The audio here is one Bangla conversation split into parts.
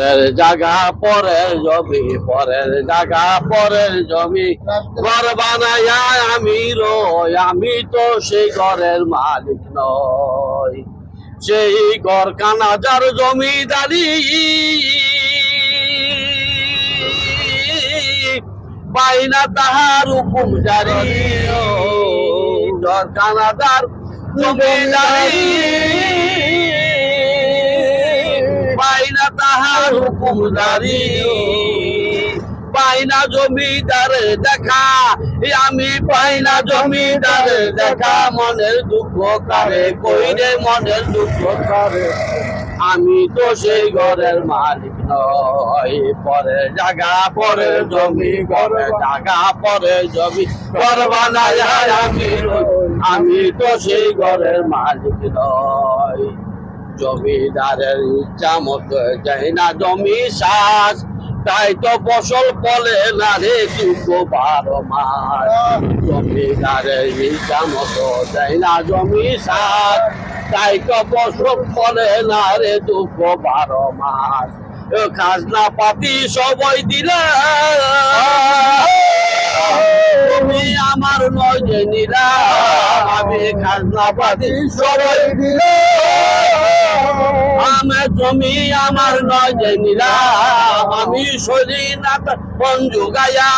পরের জায়গা পরের জমি, পরের জাগা, পরের জমি। ঘর বানায় আমি রই, আমি তো সেই ঘরের মালিক নই। সেই ঘর কানাজার জমিদারি। বাইনা তাহার হুকুম জারি। ঘর কানাজার জমিদারি। পাইনা তাহার হুকুমদারি। পাইনা জমিদার দেখা আমি পাইনা জমিদার দেখা। মনের দুঃখ কারে কইরে, মনের দুঃখ কারে। আমি তো সেই ঘরের মালিক নই, পরে জায়গা পরে জমি ঘরে জাগা, পরে জমি। ঘর বানায় আমি আমি তো সেই ঘরের মালিক নই। জমিদারের ইচ্ছা মতো যায় না জমি শ্বাস তাই তো ফসল ফলে না রে দুঃখ বারো মাস জমিদারের ইচ্ছা মতো যায় না জমি শ্বাস তাই তো ফসল ফলে না রে দুঃখ বারো মাস খাজনা পাতি সবাই দিলে। তুমি আমার নয় যে নিলা। আমি খাজনা পাতি সবাই দিলে। আমি জমি, আমার নয় যে আমি সলি না মন যোগায়া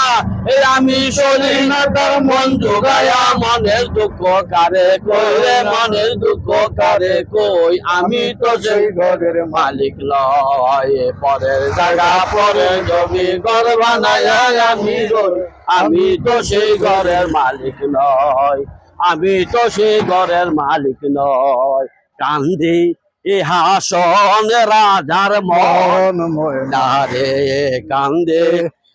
এ আমি সলি না তার মন যোগায়া মনের দুঃখ কারে কই রে মনের দুঃখ কারে কই? আমি তো সেই ঘরের মালিক লয় পরের জায়গা পরে জমি, ঘর বানায় আমি আমি তো সেই ঘরের মালিক নয়। আমি তো সেই ঘরের মালিক নয়। কান্দি হাসন রাজার মন ময়নারে কান্দে।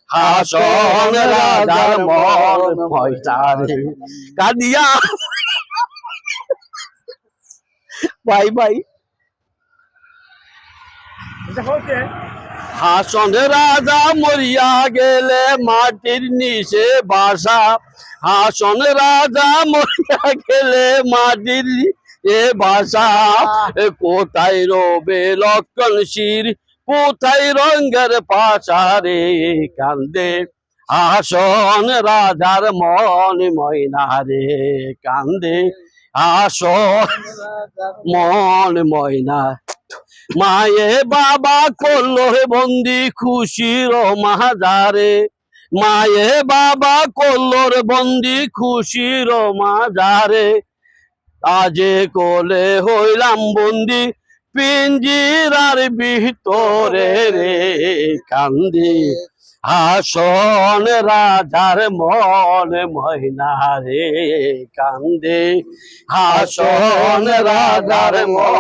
হাসন রাজার মন ময়নারে কান্দিয়া ভাই ভাই হাসন রাজা মরিয়া গেলে মাটির নিচে বাসা। হাসন রাজা মরিয়া গেলে মাটির এ এ কোথায় রবে লক্ষণ শির? কোথায় রঙ্গের পাশারে কান্দে? আসন রাজার মন ময়নারে কান্দে। আসন মন ময়না। মায়ে বাবা করল হে বন্দি খুশির মাজারে। মায়ে বাবা করল রে বন্দি খুশির মাজারে। আজে কোলে হইলাম বন্দি পিঞ্জিরার ভিতরে রে কান্দি। আসন রাজার মন মহিনারে কান্দে। আসন রাজার মন